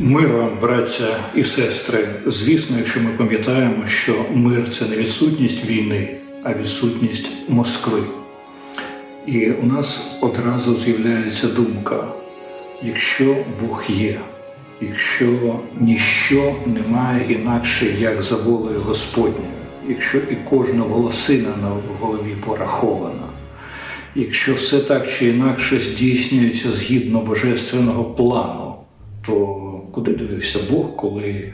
Мир вам, браття і сестри. Звісно, якщо ми пам'ятаємо, що мир це не відсутність війни, а відсутність Москви. І у нас одразу з'являється думка: якщо Бог є, якщо ніщо немає інакше, як за волею Господньою, якщо і кожна волосина на голові порахована, якщо все так чи інакше здійснюється згідно божественного плану, то куди дивився Бог, коли е,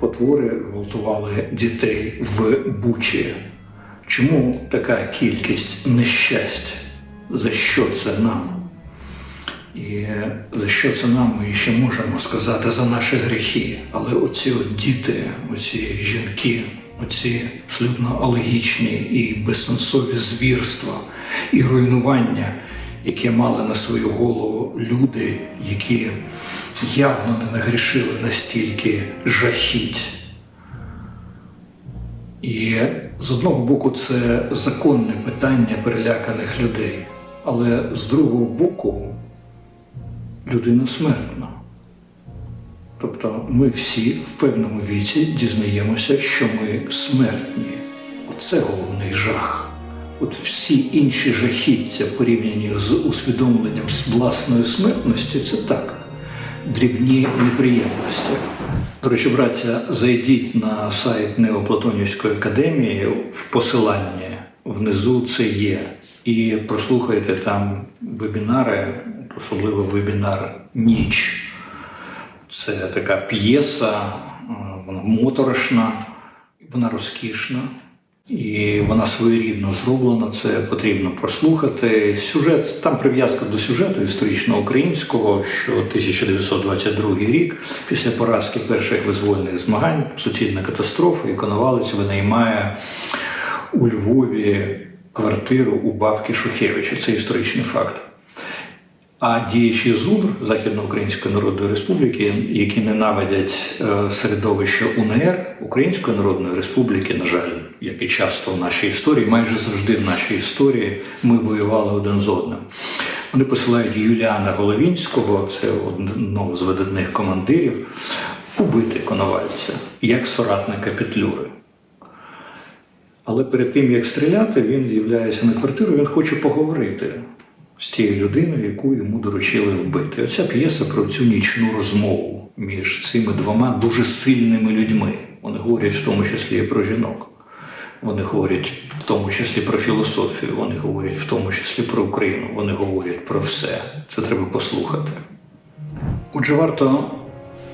потвори гвалтували дітей в Бучі? Чому така кількість нещасть? За що це нам? І за що це нам ми ще можемо сказати за наші гріхи? Але оці от діти, оці жінки, оці абсолютно алогічні і безсенсові звірства і руйнування, яке мали на свою голову люди, які явно не нагрішили настільки жахіть. І з одного боку, це законне питання переляканих людей, але з другого боку, людина смертна. Тобто ми всі в певному віці дізнаємося, що ми смертні. Оце головний жах. От всі інші жахіття, порівняні з усвідомленням власної смертності, це так, дрібні неприємності. До речі, браття, зайдіть на сайт Неоплатонівської академії в посиланні внизу це є. І прослухайте там вебінари, особливо вебінар Ніч. Це така п'єса, вона моторошна, вона розкішна. І вона своєрідно зроблена, це потрібно прослухати. Сюжет там прив'язка до сюжету історично українського, що 1922 рік, після поразки перших визвольних змагань, суцільна катастрофа, і Коновалець винаймає у Львові квартиру у бабки Шухевича. Це історичний факт. А діячі ЗУНР Західноукраїнської Народної Республіки, які ненавидять е, середовище УНР Української Народної Республіки, на жаль, як і часто в нашій історії, майже завжди в нашій історії ми воювали один з одним. Вони посилають Юліана Головінського, це одного з видатних командирів, убити Коновальця як соратника Петлюри. Але перед тим як стріляти, він з'являється на квартиру, він хоче поговорити з тією людиною, яку йому доручили вбити. Оця п'єса про цю нічну розмову між цими двома дуже сильними людьми. Вони говорять в тому числі і про жінок. Вони говорять в тому числі про філософію, вони говорять в тому числі про Україну, вони говорять про все. Це треба послухати. Отже, варто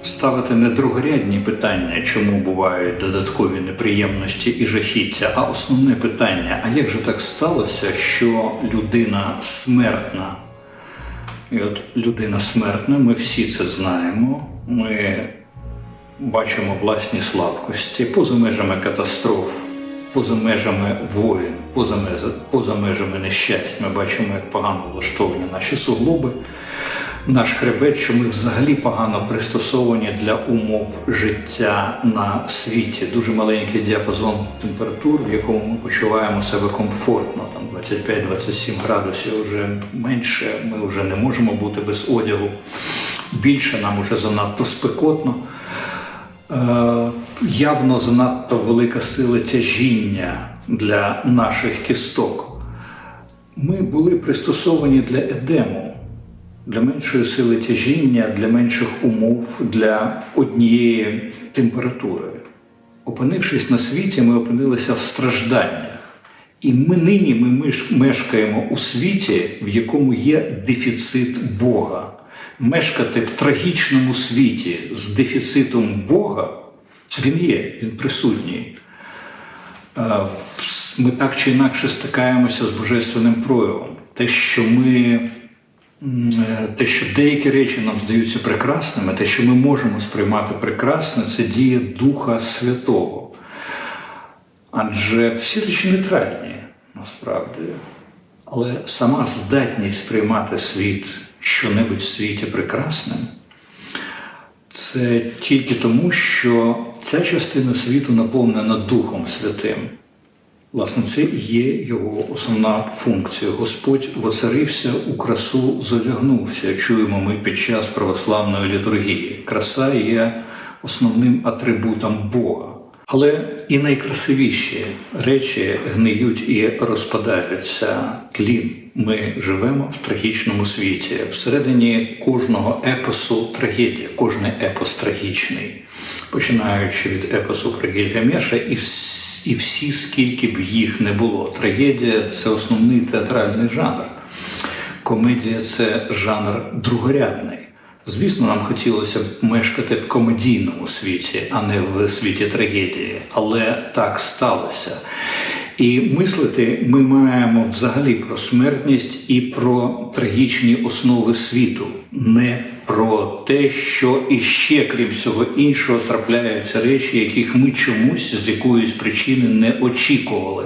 ставити не другорядні питання, чому бувають додаткові неприємності і жахіття, а основне питання: а як же так сталося, що людина смертна? І от людина смертна, ми всі це знаємо. Ми бачимо власні слабкості поза межами катастроф, поза межами воїн, поза, мез- поза межами нещасть. Ми бачимо, як погано влаштовані наші суглоби, наш хребет, що ми взагалі погано пристосовані для умов життя на світі. Дуже маленький діапазон температур, в якому ми почуваємо себе комфортно. Там 25-27 градусів вже менше. Ми вже не можемо бути без одягу. Більше нам уже занадто спекотно. Е, явно занадто велика сила тяжіння для наших кісток. Ми були пристосовані для едему, для меншої сили тяжіння, для менших умов, для однієї температури. Опинившись на світі, ми опинилися в стражданнях. І ми нині ми мешкаємо у світі, в якому є дефіцит Бога. Мешкати в трагічному світі з дефіцитом Бога, він є, він присутній. Е, Ми так чи інакше стикаємося з божественним проявом. Те, що ми те, що деякі речі нам здаються прекрасними, те, що ми можемо сприймати прекрасне, це дія Духа Святого. Адже всі речі нейтральні, насправді. Але сама здатність сприймати світ, що-небудь в світі прекрасним, це тільки тому, що ця частина світу наповнена Духом Святим. Власне, це і є його основна функція. Господь воцарився у красу, задягнувся. Чуємо ми під час православної літургії. Краса є основним атрибутом Бога. Але і найкрасивіші речі гниють і розпадаються тлін. Ми живемо в трагічному світі. Всередині кожного епосу трагедія, кожен епос трагічний, починаючи від епосу про Гільгамеша і всі, і всі, скільки б їх не було. Трагедія це основний театральний жанр. Комедія це жанр другорядний. Звісно, нам хотілося б мешкати в комедійному світі, а не в світі трагедії. Але так сталося. І мислити ми маємо взагалі про смертність і про трагічні основи світу, не про те, що іще, крім всього іншого, трапляються речі, яких ми чомусь з якоїсь причини не очікували.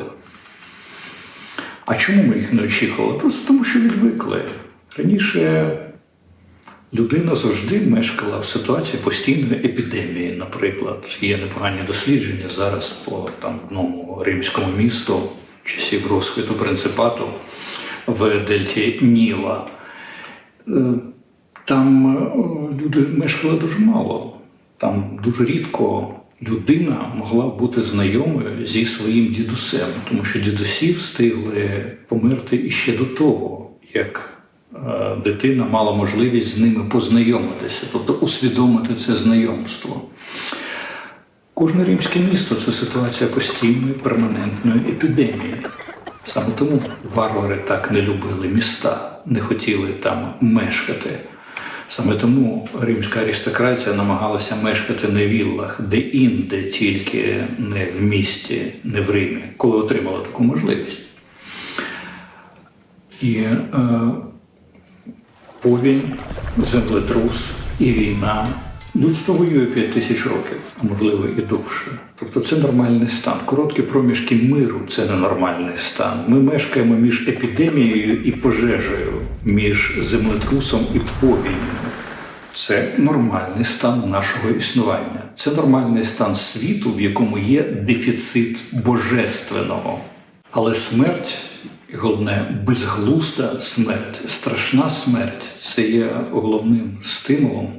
А чому ми їх не очікували? Просто тому, що відвикли. Раніше людина завжди мешкала в ситуації постійної епідемії. Наприклад, є непогані дослідження зараз по там одному римському місту часів розквіту принципату в Дельті Ніла. Е, Там е, люди мешкали дуже мало. Там дуже рідко людина могла бути знайомою зі своїм дідусем, тому що дідусі встигли померти іще до того, як дитина мала можливість з ними познайомитися, тобто усвідомити це знайомство. Кожне римське місто це ситуація постійної перманентної епідемії. Саме тому варвари так не любили міста, не хотіли там мешкати. Саме тому римська аристократія намагалася мешкати в віллах, де інде, тільки не в місті, не в Римі, коли отримала таку можливість. І е, повінь, землетрус і війна. Людство воює 5 тисяч років, а можливо і довше. Тобто це нормальний стан. Короткі проміжки миру це ненормальний стан. Ми мешкаємо між епідемією і пожежею, між землетрусом і повінню. Це нормальний стан нашого існування. Це нормальний стан світу, в якому є дефіцит божественного. Але смерть, головне, безглузда смерть, страшна смерть це є головним стимулом,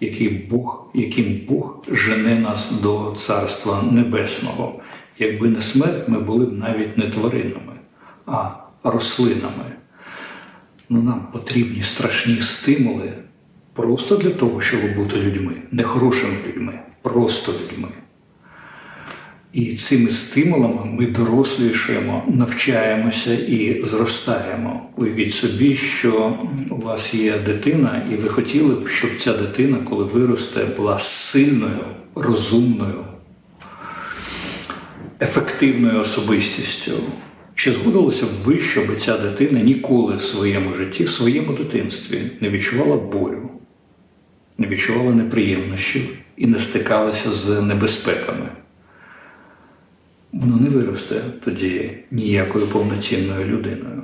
який Бог, яким Бог жене нас до Царства Небесного. Якби не смерть, ми були б навіть не тваринами, а рослинами. Ну, нам потрібні страшні стимули просто для того, щоб бути людьми, не хорошими людьми, просто людьми. І цими стимулами ми дорослішаємо, навчаємося і зростаємо. Уявіть собі, що у вас є дитина, і ви хотіли б, щоб ця дитина, коли виросте, була сильною, розумною, ефективною особистістю. Чи згодилося б ви, щоб ця дитина ніколи в своєму житті, в своєму дитинстві не відчувала болю, не відчувала неприємнощів і не стикалася з небезпеками? Воно не виросте тоді ніякою повноцінною людиною.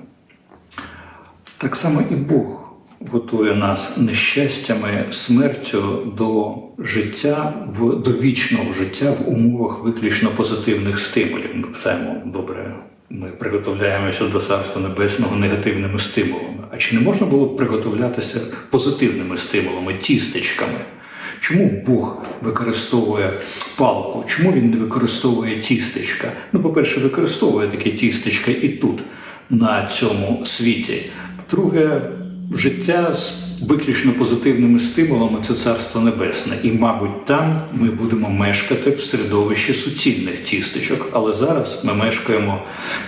Так само і Бог готує нас нещастями, смертю до життя, в, до вічного життя в умовах виключно позитивних стимулів. Ми питаємо, добре, ми приготовляємося до Царства Небесного негативними стимулами. А чи не можна було б приготовлятися позитивними стимулами, тістечками? Чому Бог використовує палку? Чому він не використовує тістечка? Ну, по-перше, використовує таке тістечка і тут, на цьому світі. Друге, життя з виключно позитивними стимулами це царство небесне. І, мабуть, там ми будемо мешкати в середовищі суцільних тістечок. Але зараз ми мешкаємо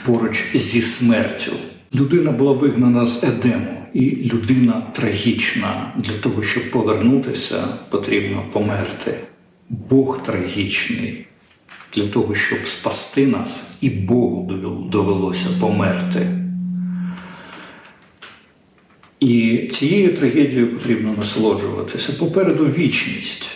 поруч зі смертю. Людина була вигнана з Едему, і людина трагічна. Для того, щоб повернутися, потрібно померти. Бог трагічний. Для того, щоб спасти нас, і Богу довелося померти. І цією трагедією потрібно насолоджуватися. Попереду вічність.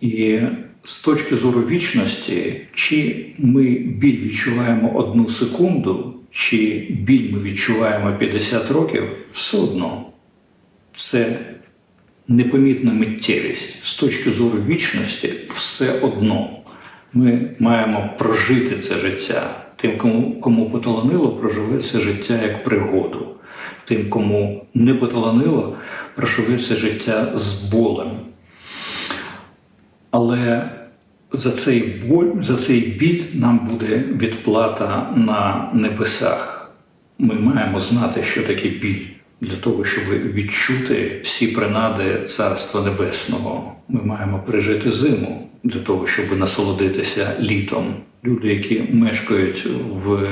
І з точки зору вічності, чи ми біль відчуваємо одну секунду, чи біль ми відчуваємо 50 років, все одно це непомітна миттєвість. З точки зору вічності, все одно ми маємо прожити це життя. Тим, кому, кому поталанило, проживе це життя як пригоду. Тим, кому не поталанило, проживе це життя з болем. Але за цей боль, за цей біль нам буде відплата на небесах. Ми маємо знати, що таке біль, для того, щоб відчути всі принади Царства Небесного. Ми маємо пережити зиму для того, щоб насолодитися літом. Люди, які мешкають в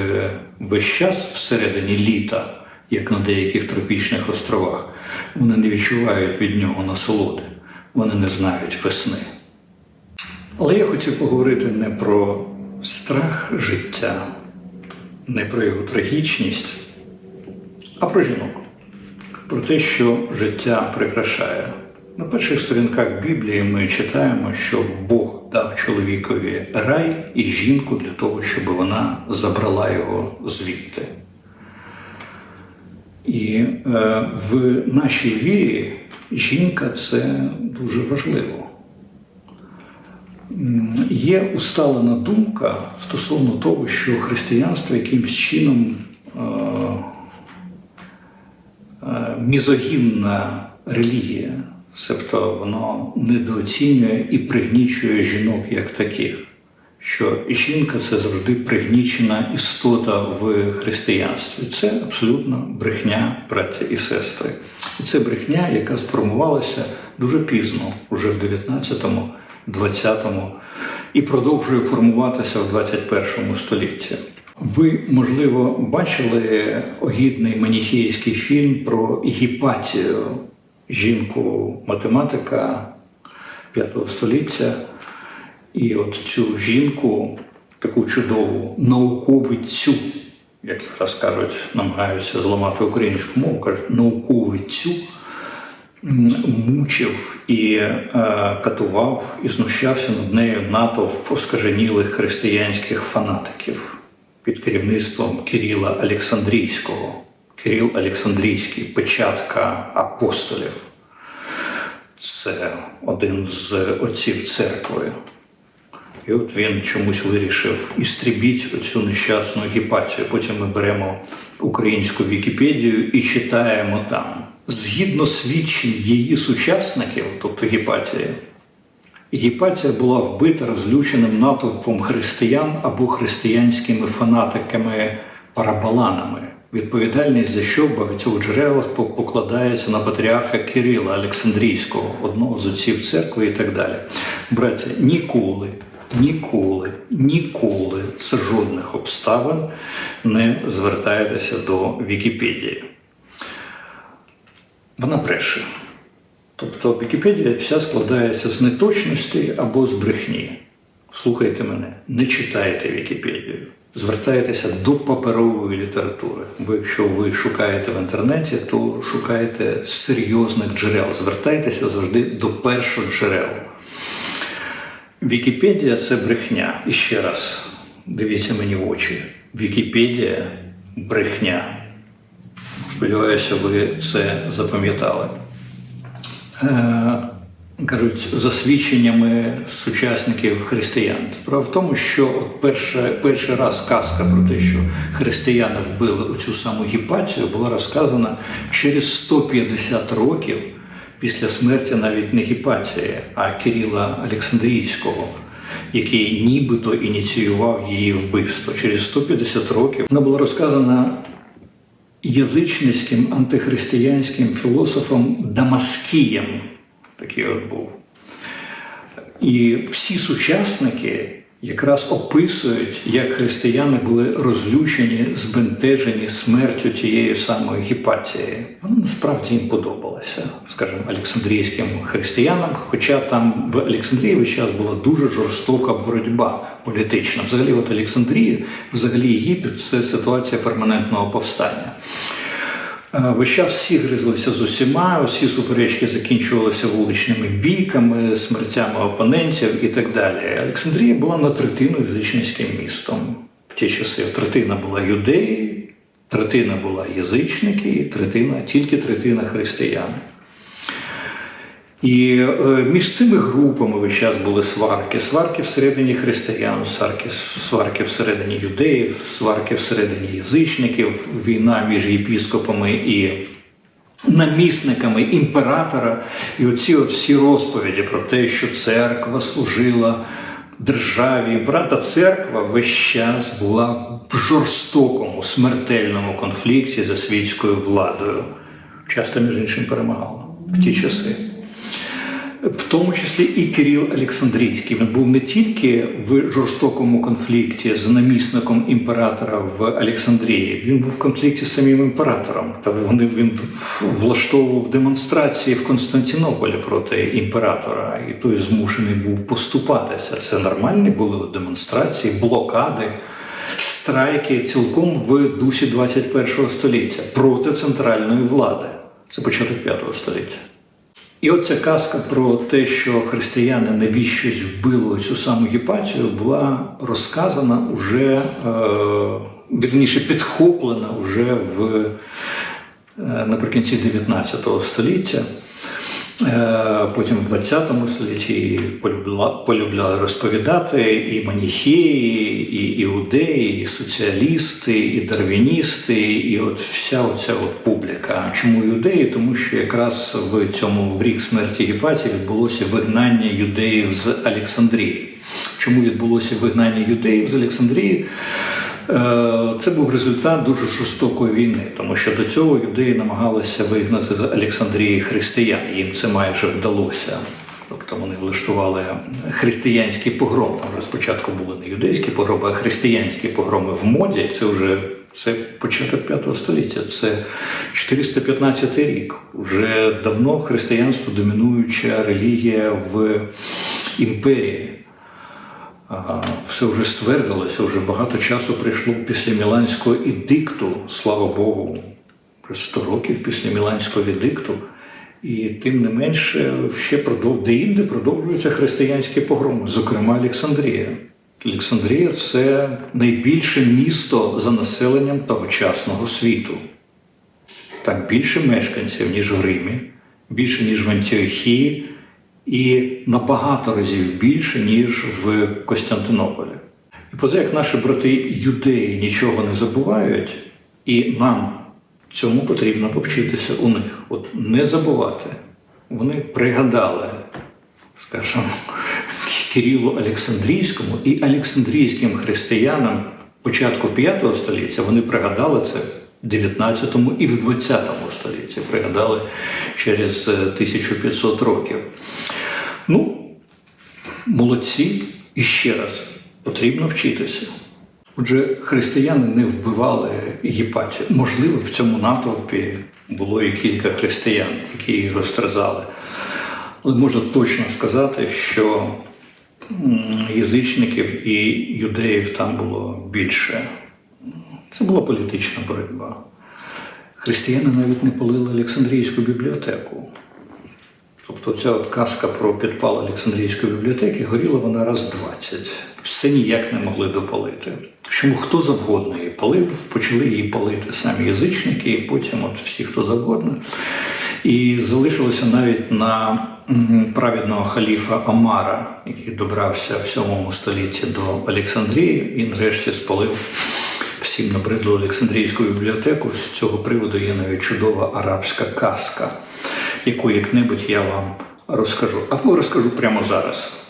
весь час всередині літа, як на деяких тропічних островах, вони не відчувають від нього насолоди, вони не знають весни. Але я хотів поговорити не про страх життя, не про його трагічність, а про жінок, про те, що життя прикрашає. На перших сторінках Біблії ми читаємо, що Бог дав чоловікові рай і жінку для того, щоб вона забрала його звідти. І е, в нашій вірі жінка це дуже важливо. Є усталена думка стосовно того, що християнство якимсь чином е, е, мізогінна релігія, себто воно недооцінює і пригнічує жінок як таких, що жінка це завжди пригнічена істота в християнстві. Це абсолютно брехня, браття і сестри. І це брехня, яка сформувалася дуже пізно, уже в 19-му, 20-му, і продовжує формуватися в 21 столітті. Ви, можливо, бачили огідний маніхейський фільм про Гіпатію, жінку-математика 5 століття. І от цю жінку, таку чудову науковицю, як зараз кажуть, намагаються зламати українську мову, кажуть науковицю, мучив і е, катував і знущався над нею натовп оскаженілих християнських фанатиків під керівництвом Кирила Олександрійського. Кирил Олександрійський, печатка апостолів. Це один з отців церкви. І от він чомусь вирішив істрібіть оцю нещасну гіпатію. Потім ми беремо українську Вікіпедію і читаємо там. Згідно свідчень її сучасників, тобто Гіпатії, Гіпатія була вбита розлюченим натовпом християн або християнськими фанатиками парабаланами, відповідальність за що в багатьох джерелах покладається на патріарха Кирила Олександрійського, одного з отців церкви і так далі. Браття, ніколи, ніколи, ніколи з жодних обставин не звертайтеся до Вікіпедії. Вона бреше. Тобто Вікіпедія вся складається з неточності або з брехні. Слухайте мене, не читайте Вікіпедію, звертайтеся до паперової літератури. Бо якщо ви шукаєте в інтернеті, то шукайте серйозних джерел. Звертайтеся завжди до перших джерел. Вікіпедія це брехня. І ще раз, дивіться мені в очі. Вікіпедія брехня. Сподіваюся, ви це запам'ятали. Е, кажуть, за свідченнями сучасників християн. Справа в тому, що от перший раз казка про те, що християни вбили оцю саму гіпатію, була розказана через 150 років після смерті навіть не Гіпатії, а Кирила Олександрійського. Який нібито ініціював її вбивство через 150 років. Вона була розказана язичницьким антихристиянським філософом Дамаскієм. Такий от був. І всі сучасники якраз описують, як християни були розлючені, збентежені смертю тієї самої Гіпатії. Вона насправді їм подобалася, скажімо, Олександрійським християнам, хоча там в Олександрії весь час була дуже жорстока боротьба політична. Взагалі, от Олександрія, взагалі Єгипет це ситуація перманентного повстання. Е, Весь час всі гризлися з усіма, всі суперечки закінчувалися вуличними бійками, смертями опонентів і так далі. Олександрія була на третину язичницьким містом в ті часи. Третина була юдеї, третина була язичники, третина, тільки третина християни. І е, між цими групами весь час були сварки. Сварки всередині християн, сварки, сварки всередині юдеїв, сварки всередині язичників, війна між єпіскопами і намісниками імператора. І оці от всі розповіді про те, що церква служила державі. Брата церква весь час була в жорстокому смертельному конфлікті за світською владою. Часто, між іншим, перемагала в ті часи. В тому числі і Кирил Олександрійський. Він був не тільки в жорстокому конфлікті з намісником імператора в Олександрії, він був в конфлікті з самим імператором. Та вони він влаштовував демонстрації в Константинополі проти імператора, і той змушений був поступатися. Це нормальні були демонстрації, блокади. Страйки цілком в дусі 21 століття проти центральної влади. Це початок 5 століття. І от ця казка про те, що християни навіщось вбили цю саму Гіпатію, була розказана уже, е, вірніше, підхоплена вже в, е, наприкінці 19 століття. Е, Потім в 20 столітті полюбляли розповідати і маніхеї, і іудеї, і соціалісти, і дарвіністи, і от вся оця от публіка. Чому юдеї? Тому що якраз в цьому в рік смерті Гіпатії відбулося вигнання юдеїв з Олександрії. Чому відбулося вигнання юдеїв з Олександрії? Е, Це був результат дуже жорстокої війни, тому що до цього юдеї намагалися вигнати з Олександрії християн. Їм це майже вдалося. Тобто вони влаштували християнські погроми. Вже спочатку були не юдейські погроми, а християнські погроми в моді. Це вже це початок 5 століття, це 415 рік. Уже давно християнство домінуюча релігія в імперії. Все вже ствердилося, вже багато часу прийшло після Міланського ідикту, слава Богу, вже 100 років після Міланського ідикту. І тим не менше ще продов... де-інде продовжуються християнські погроми, зокрема Олександрія. Олександрія це найбільше місто за населенням тогочасного світу. Так більше мешканців, ніж в Римі, більше, ніж в Антіохії і набагато разів більше, ніж в Костянтинополі. І поза як наші брати юдеї нічого не забувають, і нам цьому потрібно повчитися у них. От не забувати. Вони пригадали, скажімо, Кирилу Олександрійському і Олександрійським християнам початку 5 століття вони пригадали це в 19 і в 20 столітті, пригадали через 1500 років. Ну, молодці і ще раз потрібно вчитися. Отже, християни не вбивали Єпатію. Можливо, в цьому натовпі було і кілька християн, які її розтерзали. Але можна точно сказати, що язичників і юдеїв там було більше. Це була політична боротьба. Християни навіть не полили Олександрійську бібліотеку. Тобто ця от казка про підпал Олександрійської бібліотеки горіла вона раз 20. Все ніяк не могли допалити. Чому хто завгодно її палив, почали її палити самі язичники, і потім от всі, хто завгодно. І залишилося навіть на праведного халіфа Омара, який добрався в 7 столітті до Олександрії. Він врешті спалив всім набридлу Олександрійську бібліотеку. З цього приводу є навіть чудова арабська казка, яку як-небудь я вам розкажу. Або розкажу прямо зараз.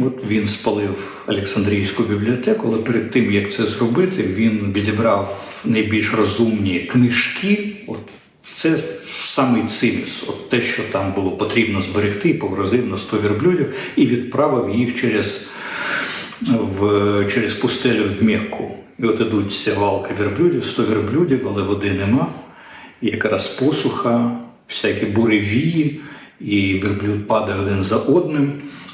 От він спалив Олександрійську бібліотеку, але перед тим як це зробити, він відібрав найбільш розумні книжки. От це самий циміс, от те, що там було потрібно зберегти, погрозив на 100 верблюдів і відправив їх через в, через пустелю в Мекку. І от ідуть ця валка верблюдів, 100 верблюдів, але води нема. І якраз посуха, всякі буревії, і верблюд падає один за одним.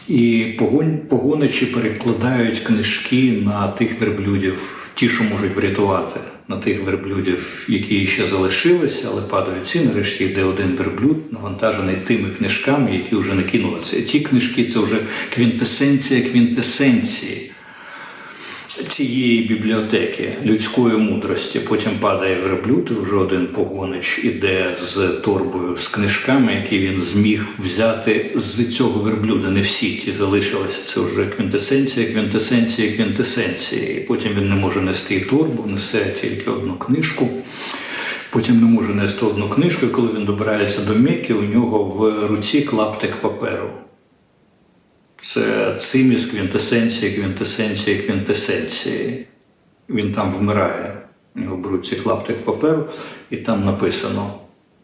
І погон, погоничі перекладають книжки на тих верблюдів, ті, що можуть врятувати, на тих верблюдів, які ще залишилися, але падають ці. Нарешті йде один верблюд, навантажений тими книжками, які вже не кинулися. Ті книжки це вже квінтесенція квінтесенції. Цієї бібліотеки людської мудрості. Потім падає верблюд, і вже один погонич іде з торбою з книжками, які він зміг взяти з цього верблюда. Не всі ті залишилися. Це вже квінтесенція, квінтесенція, квінтесенція. І потім він не може нести торбу, несе тільки одну книжку. Потім не може нести одну книжку, і коли він добирається до Мекки, у нього в руці клаптик паперу. Це циміс квінтесенції, квінтесенції, квінтесенції. Він там вмирає. У нього беруть ці клаптик паперу, і там написано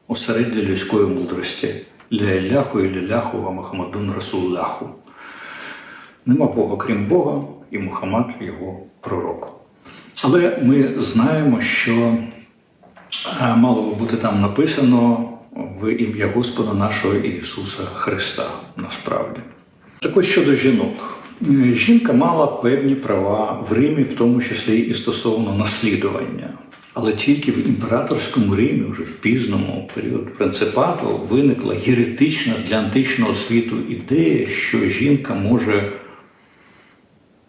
осереддя людської мудрості. Ля Ілляху і Ліляху ва Мухаммадун Расулляху. Нема Бога крім Бога, і Мухаммад його пророк. Але ми знаємо, що Мало би бути там написано в ім'я Господа нашого Ісуса Христа насправді. Також щодо жінок. Е, Жінка мала певні права в Римі, в тому числі і стосовно наслідування. Але тільки в імператорському Римі, вже в пізному період принципату, виникла єретична для античного світу ідея, що жінка може,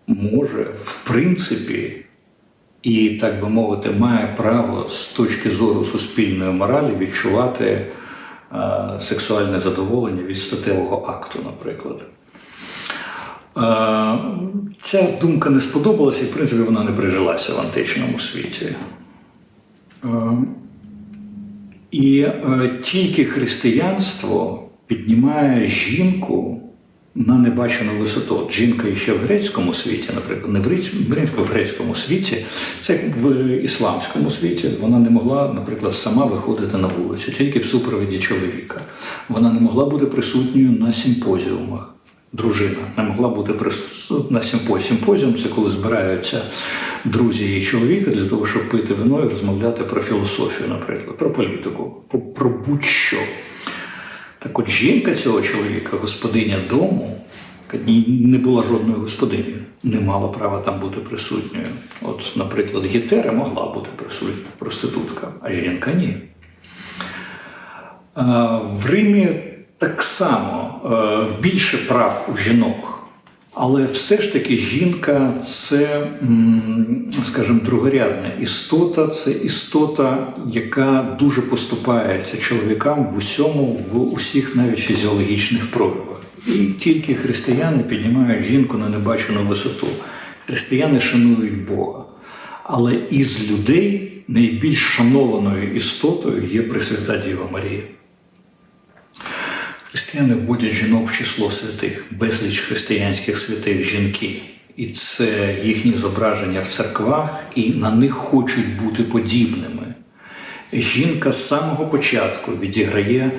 може в принципі, і, так би мовити, має право з точки зору суспільної моралі відчувати е, сексуальне задоволення від статевого акту, наприклад. Е, Ця думка не сподобалася, і, в принципі, вона не прижилася в античному світі. Е, І е, тільки християнство піднімає жінку на небачену висоту. От Жінка ще в грецькому світі, наприклад, не в римському, в грецькому світі, це в ісламському світі. Вона не могла, наприклад, сама виходити на вулицю, тільки в супроводі чоловіка. Вона не могла бути присутньою на симпозіумах. Дружина не могла бути присутня на симпозіум. Симпозіум це коли збираються друзі її чоловіка для того, щоб пити вино і розмовляти про філософію, наприклад, про політику, про, будь-що. Так от жінка цього чоловіка, господиня дому, не була жодною господинею, не мала права там бути присутньою. От, наприклад, Гетера могла бути присутня, проститутка, а жінка ні. В Римі так само е, більше прав у жінок. Але все ж таки жінка це, скажімо, другорядна істота, це істота, яка дуже поступається чоловікам в усьому, в усіх навіть фізіологічних проявах. І тільки християни піднімають жінку на небачену висоту. Християни шанують Бога. Але із людей найбільш шанованою істотою є Пресвята Діва Марія. Християни вводять жінок в число святих, безліч християнських святих жінки. І це їхні зображення в церквах, і на них хочуть бути подібними. Жінка з самого початку відіграє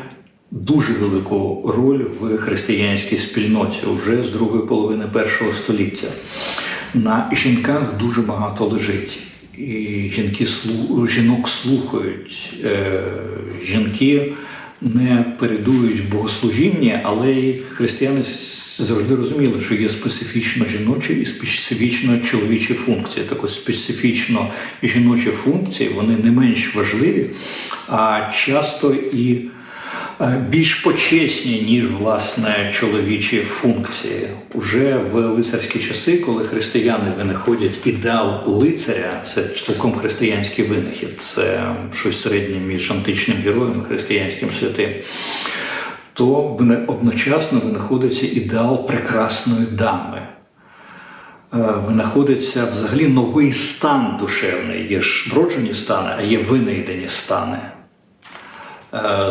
дуже велику роль в християнській спільноті вже з другої половини першого століття. На жінках дуже багато лежить. І жінки жінок слухають, е, жінки не передують в богослужінні, але християни завжди розуміли, що є специфічно жіночі і специфічно чоловічі функції. Так ось специфічно жіночі функції вони не менш важливі, а часто і більш почесні, ніж власне чоловічі функції. Уже в лицарські часи, коли християни винаходять ідеал лицаря, це цілком християнський винахід, це щось середнє між античним героєм християнським святим. То одночасно винаходиться ідеал прекрасної дами. Винаходиться взагалі новий стан душевний. Є ж вроджені стани, а є винайдені стани.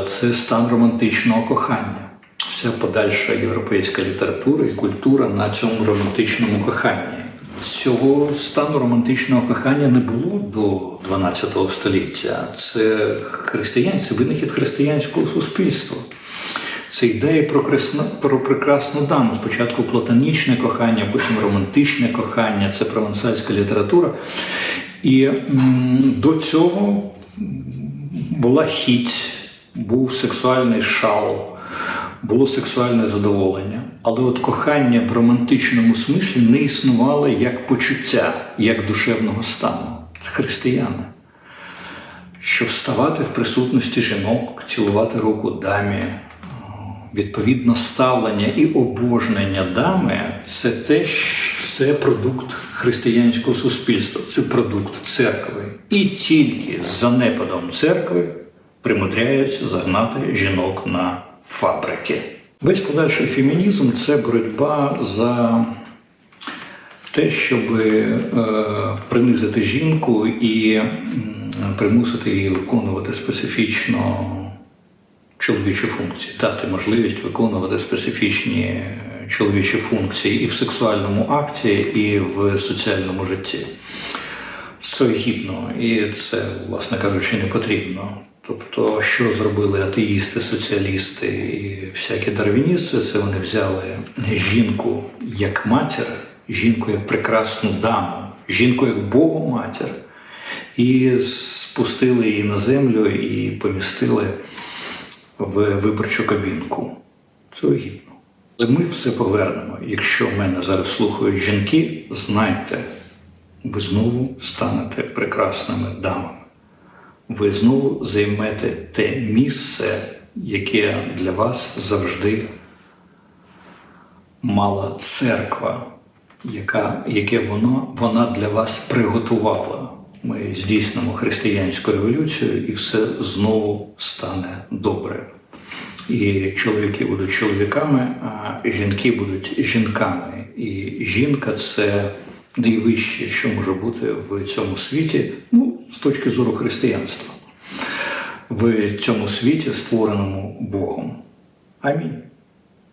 Це стан романтичного кохання. Вся подальша європейська література і культура на цьому романтичному коханні. Цього стану романтичного кохання не було до 12 століття. Це християн, це винахід християнського суспільства. Це ідея про кресна, про прекрасну даму. Спочатку платонічне кохання, потім романтичне кохання, це провансальська література. І м, до цього була хіть був сексуальний шал, було сексуальне задоволення. Але от кохання в романтичному смислі не існувало як почуття, як душевного стану. Це християни. Що вставати в присутності жінок, цілувати руку дамі, відповідно ставлення і обожнення дами це те, це продукт християнського суспільства, це продукт церкви. І тільки з занепадом церкви примудряються загнати жінок на фабрики. Весь подальший фемінізм це боротьба за те, щоб е, принизити жінку і примусити її виконувати специфічно чоловічі функції, дати можливість виконувати специфічні чоловічі функції і в сексуальному акті, і в соціальному житті. Це гідно, і це, власне кажучи, не потрібно. Тобто, що зробили атеїсти, соціалісти і всякі дарвіністи, це вони взяли жінку як матір, жінку як прекрасну даму, жінку як Богоматір, і спустили її на землю і помістили в виборчу кабінку. Це гідно. Але ми все повернемо. Якщо мене зараз слухають жінки, знайте, ви знову станете прекрасними дамами. Ви знову займете те місце, яке для вас завжди мала церква, яка, яке воно, вона для вас приготувала. Ми здійснимо християнську революцію і все знову стане добре. І чоловіки будуть чоловіками, а жінки будуть жінками. І жінка це найвище, що може бути в цьому світі, ну, з точки зору християнства, в цьому світі, створеному Богом. Амінь.